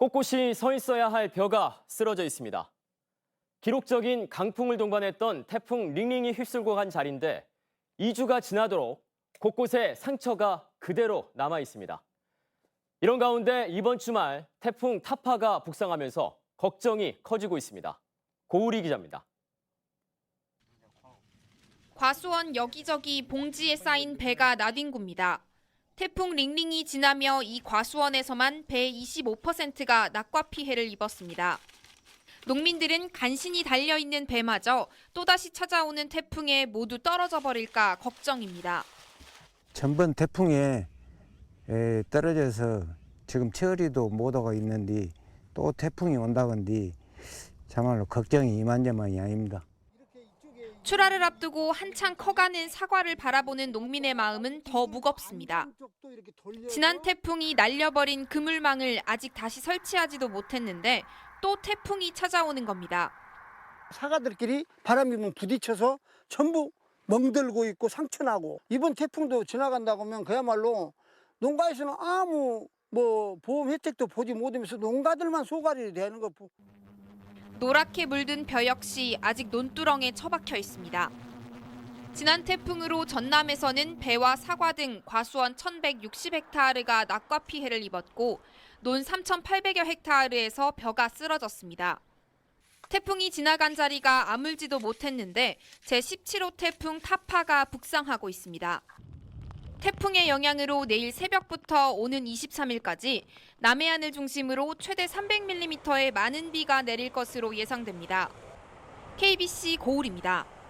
꼿꼿이 서 있어야 할 벼가 쓰러져 있습니다. 기록적인 강풍을 동반했던 태풍 링링이 휩쓸고 간 자리인데 2주가 지나도록 곳곳에 상처가 그대로 남아 있습니다. 이런 가운데 이번 주말 태풍 타파가 북상하면서 걱정이 커지고 있습니다. 고우리 기자입니다. 과수원 여기저기 봉지에 쌓인 배가 나뒹굽니다. 태풍 링링이 지나며 이 과수원에서만 배 25%가 낙과 피해를 입었습니다. 농민들은 간신히 달려있는 배마저 또다시 찾아오는 태풍에 모두 떨어져 버릴까 걱정입니다. 전번 태풍에 에, 떨어져서 지금 처리도 못 하고 있는데 또 태풍이 온다건디 정말로 걱정이 이만저만이 아닙니다. 출하를 앞두고 한창 커가는 사과를 바라보는 농민의 마음은 더 무겁습니다. 지난 태풍이 날려버린 그물망을 아직 다시 설치하지도 못했는데 또 태풍이 찾아오는 겁니다. 사과들끼리 바람이 면 부딪혀서 전부 멍들고 있고 상처나고 이번 태풍도 지나간다고 하면 그야말로 농가에서는 아무 뭐 보험 혜택도 보지 못하면서 농가들만 소갈이 되는 것 노랗게 물든 벼 역시 아직 논두렁에 처박혀 있습니다. 지난 태풍으로 전남에서는 배와 사과 등 과수원 1,160헥타르가 낙과 피해를 입었고 논 3,800여 헥타르에서 벼가 쓰러졌습니다. 태풍이 지나간 자리가 아물지도 못했는데 제17호 태풍 타파가 북상하고 있습니다. 태풍의 영향으로 내일 새벽부터 오는 23일까지 남해안을 중심으로 최대 300mm의 많은 비가 내릴 것으로 예상됩니다. KBC 고울입니다.